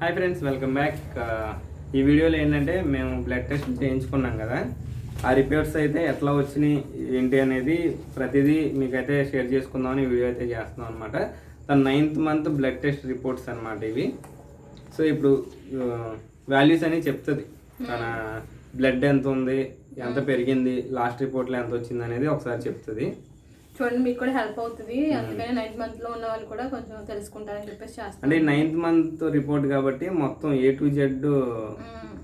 Hi friends welcome back ఈ వీడియోలో ఏంటంటే మేము బ్లడ్ టెస్ట్ చేయించుకున్నాం కదా. ఆ రిపోర్ట్స్ అయితే ఎట్లా వచ్చినాయి ఏంటి అనేది ప్రతిదీ మీకైతే షేర్ చేసుకుందామని వీడియో అయితే చేస్తున్నాం అనమాట తన ninth month blood test reports అన్నమాట ఇవి. సో ఇప్పుడు వాల్యూస్ అని చెప్తుంది. తన బ్లడ్ ఎంత ఉంది ఎంత పెరిగింది లాస్ట్ రిపోర్ట్లో ఎంత వచ్చింది అనేది ఒకసారి చెప్తుంది. చూడండి మీకు కూడా హెల్ప్ అవుతుంది. అందుకని నైన్త్ మంత్లో ఉన్న వాళ్ళు కూడా కొంచెం తెలుసుకుంటారని చెప్పేసి చేస్తాను అంటే నైన్త్ మంత్ రిపోర్ట్ కాబట్టి మొత్తం ఏ టు జెడ్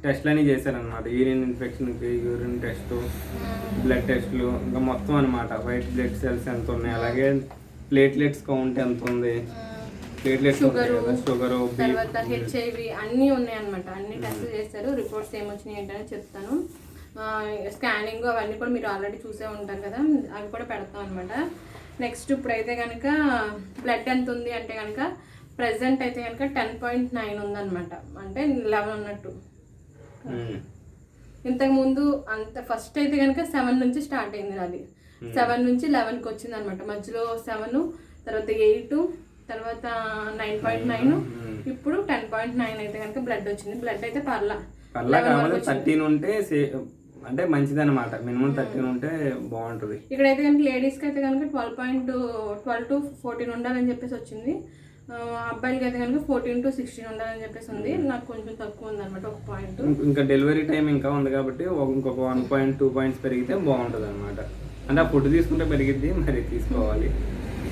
టెస్ట్లన్నీ చేశారనమాట యూరిన్ ఇన్ఫెక్షన్కి యూరిన్ టెస్ట్ బ్లడ్ టెస్ట్లు ఇంకా మొత్తం అనమాట వైట్ బ్లడ్ సెల్స్ ఎంత ఉన్నాయి అలాగే ప్లేట్లెట్స్ కౌంట్ ఎంత ఉంది. ప్లేట్లెట్స్ షుగర్ తర్వాత హెచ్ఐవి అన్నీ ఉన్నాయి అనమాట అన్ని టెస్ట్ చేస్తారు రిపోర్ట్స్ ఏమొచ్చినాయి ఏంటని చెప్తాను. స్కానింగ్ అవన్నీ కూడా మీరు ఆల్రెడీ చూసే ఉంటారు కదా అవి కూడా పెడతాం అనమాట నెక్స్ట్ ఇప్పుడైతే కనుక బ్లడ్ ఎంత ఉంది అంటే కనుక ప్రెసెంట్ అయితే కనుక టెన్ పాయింట్ నైన్ ఉందన్నమాట. అంటే లెవెన్ ఉన్నట్టు. ఇంతకు ముందు అంత ఫస్ట్ అయితే కనుక సెవెన్ నుంచి స్టార్ట్ అయింది అది సెవెన్ నుంచి లెవెన్కి వచ్చింది అనమాట మధ్యలో సెవెన్ తర్వాత ఎయిట్ తర్వాత నైన్ పాయింట్ నైన్. ఇప్పుడు టెన్ పాయింట్ నైన్ అయితే కనుక బ్లడ్ వచ్చింది. బ్లడ్ అయితే పర్లా. పర్లా కావాలి థర్టీన్ ఉంటే అంటే మంచిదన్నమాట. మినిమం థర్టీన్ ఉంటే బాగుంటుంది. ఇక్కడైతే కనుక లేడీస్కి అయితే కనుక twelve point twelve to fourteen ఉండాలని చెప్పేసి వచ్చింది. అబ్బాయిలకి అయితే కనుక ఫోర్టీన్ టు సిక్స్టీన్ ఉండాలని చెప్పేసి ఉంది. నాకు కొంచెం తక్కువ ఉంది అనమాట ఒక పాయింట్. ఇంకా డెలివరీ టైం ఇంకా ఉంది కాబట్టి ఇంకొక వన్ పాయింట్ టూ పాయింట్స్ పెరిగితే బాగుంటుంది అనమాట అంటే ఆ ఫుడ్ తీసుకుంటే పెరిగిద్ది మరి తీసుకోవాలి.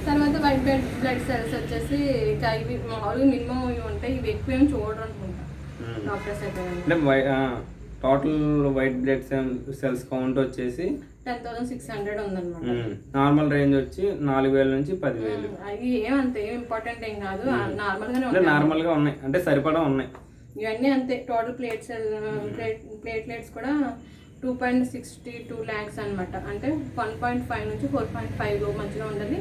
తర్వాత వైట్ బ్లడ్ బ్లడ్ సెల్స్ వచ్చేసి ఇంకా ఇవి మామూలుగా మినిమం ఇవి ఉంటాయి. ఇవి ఎక్కువ ఏం చూడరు అనుకుంటా మ్మ్. డాక్టర్స్ అయితే అంటే total white blood cells count వచ్చేసి టెన్ థౌసండ్ సిక్స్ హండ్రెడ్ ఉందన్నమాట. నార్మల్ రేంజ్ వచ్చి నాలుగు వేల నుంచి పదివేలు. అవి ఏమంత ఏం ఇంపార్టెంట్ ఏం కాదు. నార్మల్ గానే అంటే ఉంటాయి. నార్మల్గా ఉన్నాయి. అంటే సరిపడా ఉన్నాయి. ఇవన్నీ అంతే. టోటల్ ప్లేట్స్ ప్లేట్ ప్లేట్లెట్స్ కూడా two point sixty two lakhs అనమాట అంటే వన్ పాయింట్ ఫైవ్ నుంచి ఫోర్ పాయింట్ ఫైవ్ మధ్యలో ఉండాలి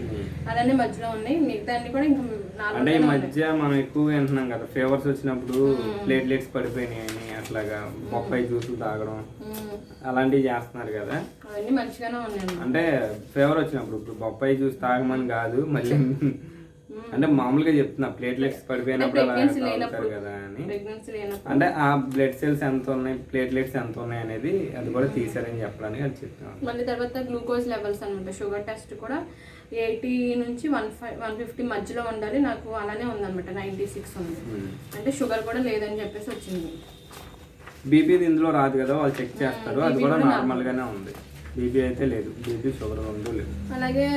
అలానే మధ్యలో ఉన్నాయి. మిగతా అన్ని కూడా ఇంకా అంటే మధ్య మనం ఎక్కువ వింటున్నాం కదా ఫీవర్స్ వచ్చినప్పుడు ప్లేట్లెట్స్ పడిపోయినాయి అని. అట్లాగా బొప్పాయి జ్యూసులు తాగడం అలాంటివి చేస్తున్నారు కదా. అంటే ఫీవర్ వచ్చినప్పుడు ఇప్పుడు బొప్పాయి జ్యూస్ తాగమని కాదు మళ్ళీ అంటే మామూలుగా చెప్తున్నా ప్లేట్లెట్స్ పడిపోయినప్పుడు అలా తాగుతారు కదా అని. అంటే ఆ బ్లడ్ సెల్స్ ఎంత ఉన్నాయి ప్లేట్లెట్స్ ఎంత ఉన్నాయి అనేది అది కూడా తీసారని చెప్పడానికి అది చెప్తున్నాను. మళ్ళీ తర్వాత గ్లూకోజ్ లెవెల్స్ అనమాట షుగర్ టెస్ట్ కూడా ఎయిటీ నుంచి వన్ ఫైవ్ వన్ ఫిఫ్టీ మధ్యలో ఉండాలి. నాకు అలానే ఉందన్నమాట నైంటీ సిక్స్ ఉంది. అంటే షుగర్ కూడా లేదని చెప్పేసి వచ్చింది. బీపీ ఇందులో రాదు కదా వాళ్ళు చెక్ చేస్తారు. అది కూడా నార్మల్ గానే ఉంది. బీపీ అయితే లేదు. బీపీ షుగర్ రెండు లేదు. అలాగే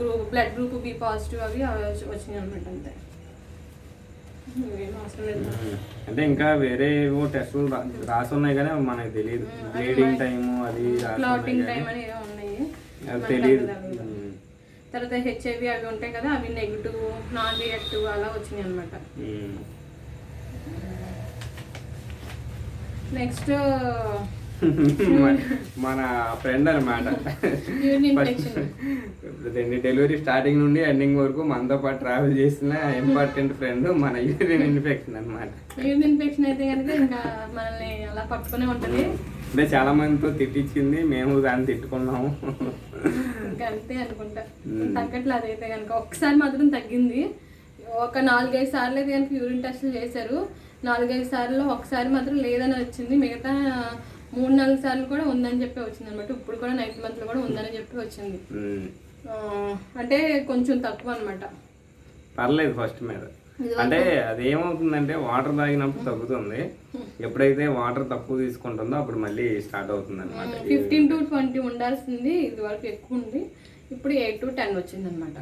group blood group B positive అవి అవి వచ్చి- వచ్చినాయి అనమాట అంతే. అంటే ఇంకా వేరే ఏవో టెస్టులు రా- రాసి ఉన్నాయి కానీ మనకు తెలియదు. బ్లీడింగ్ టైము అది అది తెలియదు. తర్వాత హెచ్ఐవి అవి ఉంటాయి కదా అవి నెగిటివ్ నాన్ రియాక్టివ్ అలా వచ్చినాయి అనమాట నెక్స్ట్ మన- మన ఫ్రెండ్ అనమాట డెలివరీ స్టార్టింగ్ నుండి ఎండింగ్ వరకు మనతో పాటు ట్రావెల్ చేసిన ఇంపార్టెంట్ ఫ్రెండ్ మన యూరిన్ ఇన్ఫెక్షన్ అనమాట యూరిన్ ఇన్ఫెక్షన్ అయితే కనుక ఇంకా మనల్ని అలా పట్టుకునే ఉంటుంది. అంటే చాలా మందితో తిట్టించింది మేము దాన్ని తిట్టుకున్నాము. అంతే అనుకుంటా. తగ్గట్లేదు అదైతే కనుక. ఒక్కసారి మాత్రం తగ్గింది. ఒక నాలుగైదు సార్లు అయితే కనుక యూరిన్ టెస్ట్లు చేశారు. నాలుగైదు సార్లు ఒకసారి మాత్రం లేదని వచ్చింది. మిగతా మూడు నాలుగు సార్లు కూడా ఉందని చెప్పి వచ్చింది అనమాట ఇప్పుడు కూడా నైన్త్ మంత్లో కూడా ఉందని చెప్పి వచ్చింది. అంటే కొంచెం తక్కువ అనమాట. పర్లేదు ఫస్ట్ మీద. అంటే అది ఏమవుతుందంటే వాటర్ తాగినప్పుడు తగ్గుతుంది. ఎప్పుడైతే వాటర్ తక్కువ తీసుకుంటుందో అప్పుడు మళ్ళీ స్టార్ట్ అవుతుంది అనమాట ఫిఫ్టీన్ టు ట్వంటీ ఉండాల్సింది ఇది వరకు ఎక్కువ ఉంది. ఇప్పుడు ఎయిట్ టు టెన్ వచ్చింది అనమాట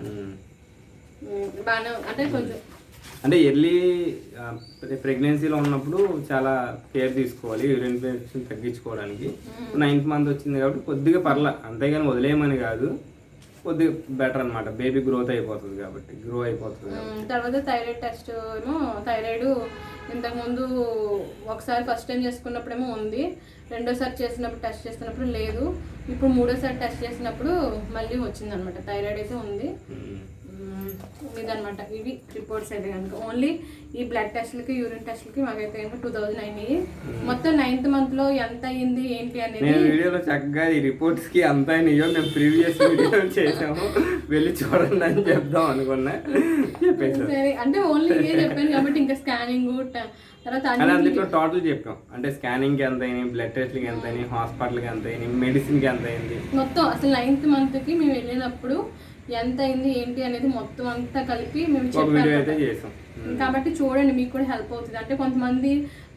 బాగానే అంటే కొంచెం అంటే ఎర్లీ ప్రెగ్నెన్సీలో ఉన్నప్పుడు చాలా కేర్ తీసుకోవాలి యూరిన్ ఇన్ఫెక్షన్ తగ్గించుకోవడానికి. నైన్త్ మంత్ వచ్చింది కాబట్టి కొద్దిగా పర్ల అంతేగాని వదిలేయమని కాదు. కొద్దిగా బెటర్ అన్నమాట. బేబీ గ్రోత్ అయిపోతుంది కాబట్టి గ్రో అయిపోతుంది తర్వాత థైరాయిడ్ టెస్ట్ ఏమో థైరాయిడ్ ఇంతకుముందు ఒకసారి ఫస్ట్ టైం చేసుకున్నప్పుడేమో ఉంది. రెండోసారి చేసినప్పుడు టెస్ట్ చేసినప్పుడు లేదు. ఇప్పుడు మూడోసారి టెస్ట్ చేసినప్పుడు మళ్ళీ వచ్చింది అనమాట థైరాయిడ్ అయితే ఉంది. ఇదన్నమాట ఇవి రిపోర్ట్స్ అయితే కనుక. ఓన్లీ ఈ బ్లడ్ టెస్ట్లకి యూరిన్ టెస్ట్లకి మాకైతే కనుక టూ థౌజండ్ అయినాయి. మొత్తం నైన్త్ మంత్లో ఎంత అయ్యింది ఏంటి అనేది నేను వీడియోలో చక్కగా ఈ రిపోర్ట్స్కి అంతా నియో మేము ప్రీవియస్ వీడియో చేసాము. వెళ్ళి చూడండి అని చెప్దాం అనుకున్నా. చెప్పేసారు సరే అంటే ఓన్లీ ఇదే చెప్పాను కాబట్టి ఇంకా స్కానింగ్ తర్వాత అందులో టోటల్ చెప్పాం. అంటే స్కానింగ్కి ఎంత అయినాయి బ్లడ్ టెస్ట్లకి ఎంత అయినాయి హాస్పిటల్కి ఎంత అయినాయి మెడిసిన్కి ఎంత అయింది. మొత్తం అసలు నైన్త్ మంత్కి మేము వెళ్ళినప్పుడు ఎంత అయింది ఏంటి అనేది మొత్తం అంతా కలిపి మేము చెప్పాము కాబట్టి చూడండి మీకు కూడా హెల్ప్ అవుతుంది. అంటే కొంతమంది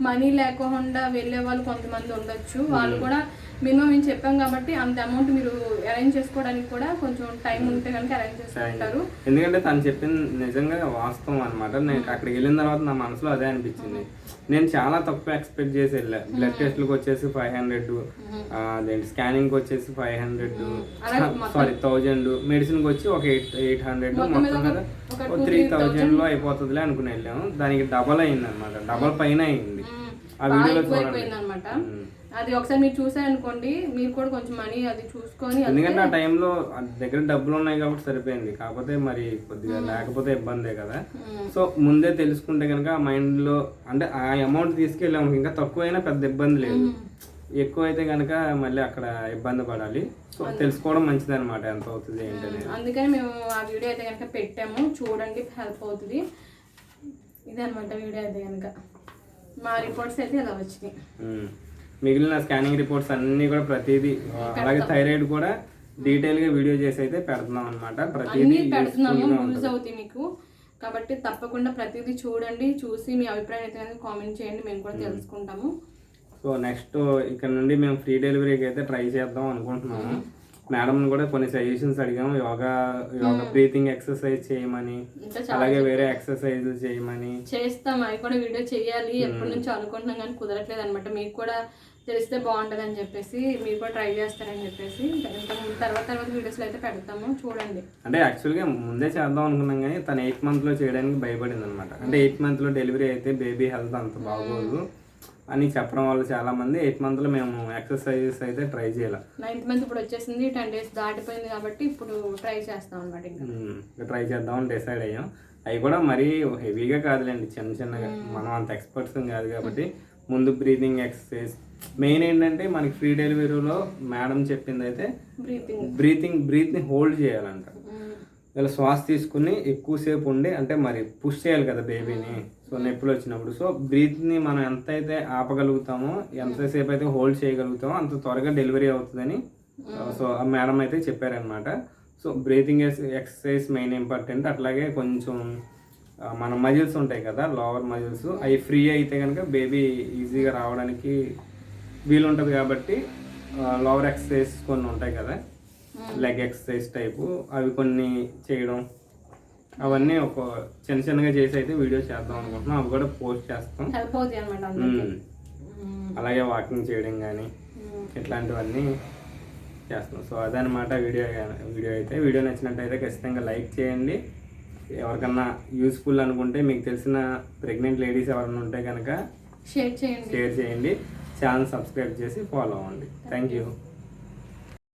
మనీ లేకుండా వెళ్ళే వాళ్ళు కొంతమంది ఉండొచ్చు. వాళ్ళు కూడా మినిమం మేము చెప్పాం కాబట్టి అంత అమౌంట్ మీరు అరేంజ్ చేసుకోవడానికి కూడా కొంచెం టైం ఉంటే కనుక అరేంజ్ చేసుకుంటారు. ఎందుకంటే తను చెప్పింది నిజంగా వాస్తవం అనమాట నేను అక్కడికి వెళ్ళిన తర్వాత నా మనసులో అదే అనిపించింది. నేను చాలా తక్కువ ఎక్స్పెక్ట్ చేసి వెళ్ళా బ్లడ్ టెస్ట్లకు వచ్చేసి ఫైవ్ హండ్రెడ్ అదేంటి స్కానింగ్ వచ్చేసి ఫైవ్ హండ్రెడ్ సారీ థౌజండ్ మెడిసిన్కి వచ్చి ఒక ఎయిట్ ఎయిట్ హండ్రెడ్ మొత్తం కదా? ఒక త్రీ 2,000 థౌజండ్లో అయిపోతుందిలే అనుకుని వెళ్ళాము. దానికి డబల్ అయింది అనమాట డబల్ పైన అయింది. ఆ వీడియోలో అనమాట అది ఒకసారి మీరు చూసారనుకోండి మీరు కూడా కొంచెం మనీ అది చూసుకొని ఎందుకంటే ఆ టైంలో దగ్గర డబ్బులు ఉన్నాయి కాబట్టి సరిపోయింది. కాకపోతే మరి కొద్దిగా లేకపోతే ఇబ్బందే కదా. సో ముందే తెలుసుకుంటే కనుక ఆ మైండ్లో అంటే ఆ అమౌంట్ తీసుకెళ్ళాము. ఇంకా తక్కువైనా పెద్ద ఇబ్బంది లేదు. ఎక్కువ అయితే కనుక మళ్ళీ అక్కడ ఇబ్బంది పడాలి. సో తెలుసుకోవడం మంచిది అనమాట ఎంత అవుతుంది ఏంటి అందుకని మేము ఆ వీడియో అయితే కనుక పెట్టాము. చూడండి హెల్ప్ అవుతుంది. ఇదే అనమాట వీడియో అయితే కనుక మా రిపోర్ట్స్ అయితే ఇలా వచ్చినాయి. మిగిలిన స్కానింగ్ రిపోర్ట్స్ అన్ని కూడా ప్రతిదీ అలాగే థైరాయిడ్ కూడా డీటెయిల్గా వీడియో చేసి అయితే పెడుతున్నాం అనమాట ప్రతిదీ పెడుతున్నాము యూజ్ అవుతాయి మీకు. కాబట్టి తప్పకుండా ప్రతిదీ చూడండి చూసి మీ అభిప్రాయం అయితే కనుక కామెంట్ చేయండి మేము కూడా తెలుసుకుంటాము. సో నెక్స్ట్ ఇక్కడ నుండి మేము ఫ్రీ డెలివరీకి అయితే ట్రై చేద్దాం అనుకుంటున్నాము. మేడం కూడా కొన్ని సజెషన్స్ అడిగాము యోగా యోగా బ్రీతింగ్ ఎక్సర్సైజ్ చేయమని అలాగే వేరే ఎక్సర్సైజ్ చేయమని. చేస్తాం. అవి కూడా వీడియో చేయాలి. ఎప్పటి నుంచో అనుకుంటున్నాం కానీ కుదరట్లేదు అనమాట మీకు కూడా తెలిస్తే బాగుంటుంది అని చెప్పేసి మీరు కూడా ట్రై చేస్తారని చెప్పేసి తర్వాత తర్వాత వీడియోస్లో అయితే పెడతాము. చూడండి. అంటే యాక్చువల్గా ముందే చేద్దాం అనుకున్నాం కానీ తను ఎయిత్ మంత్లో చేయడానికి భయపడింది అనమాట అంటే ఎయిత్ మంత్లో డెలివరీ అయితే బేబీ హెల్త్ అంత బాగోదు. అని చెప్పడం వల్ల చాలా మంది ఎయిత్ మంత్లో మేము ఎక్సర్సైజెస్ అయితే ట్రై చేయాలి. నైన్త్ మంత్ ఇప్పుడు వచ్చేసింది టెన్ డేస్ దాటిపోయింది కాబట్టి ఇప్పుడు ట్రై చేస్తాం అనమాట ఇంకా. ట్రై చేద్దామని డిసైడ్ అయ్యాం. అవి కూడా మరీ హెవీగా కాదులేండి చిన్న చిన్నగా. మనం అంత ఎక్స్పర్ట్స్ కాదు కాబట్టి ముందు బ్రీతింగ్ ఎక్సర్సైజ్. మెయిన్ ఏంటంటే మనకి ఫ్రీ డెలివరీలో మేడం చెప్పింది అయితే బ్రీతింగ్ బ్రీతింగ్ బ్రీత్ని హోల్డ్ చేయాలంట. ఇలా శ్వాస తీసుకుని ఎక్కువసేపు ఉండి అంటే మరి పుష్ చేయాలి కదా బేబీని. సో నొప్పులు వచ్చినప్పుడు. సో బ్రీత్ని మనం ఎంత అయితే ఆపగలుగుతామో ఎంతసేపు అయితే హోల్డ్ చేయగలుగుతామో అంత త్వరగా డెలివరీ అవుతుందని సో ఆ మేడం అయితే చెప్పారనమాట so breathing exercise main important. అట్లాగే కొంచెం మన మజిల్స్ ఉంటాయి కదా లోవర్ మజిల్స్. అవి ఫ్రీ అయితే కనుక బేబీ ఈజీగా రావడానికి వీలు ఉంటుంది కాబట్టి లోవర్ ఎక్సర్సైజ్ కొన్ని ఉంటాయి కదా లెగ్ ఎక్సర్సైజ్ టైపు. అవి కొన్ని చేయడం అవన్నీ ఒక చిన్న చిన్నగా చేసి అయితే వీడియో చేద్దాం అనుకుంటున్నాం. అవి కూడా పోస్ట్ చేస్తాం. అలాగే వాకింగ్ చేయడం కానీ ఇట్లాంటివన్నీ చేస్తున్నాం. సో అదనమాట వీడియో వీడియో అయితే. వీడియో నచ్చినట్టయితే ఖచ్చితంగా లైక్ చేయండి. ఎవరికన్నా యూస్ఫుల్ అనుకుంటే మీకు తెలిసిన ప్రెగ్నెంట్ లేడీస్ ఎవరైనా ఉంటే కనుక షేర్ చేయండి. షేర్ చేయండి. ఛానల్ సబ్స్క్రైబ్ చేసి ఫాలో అవ్వండి. Thank you.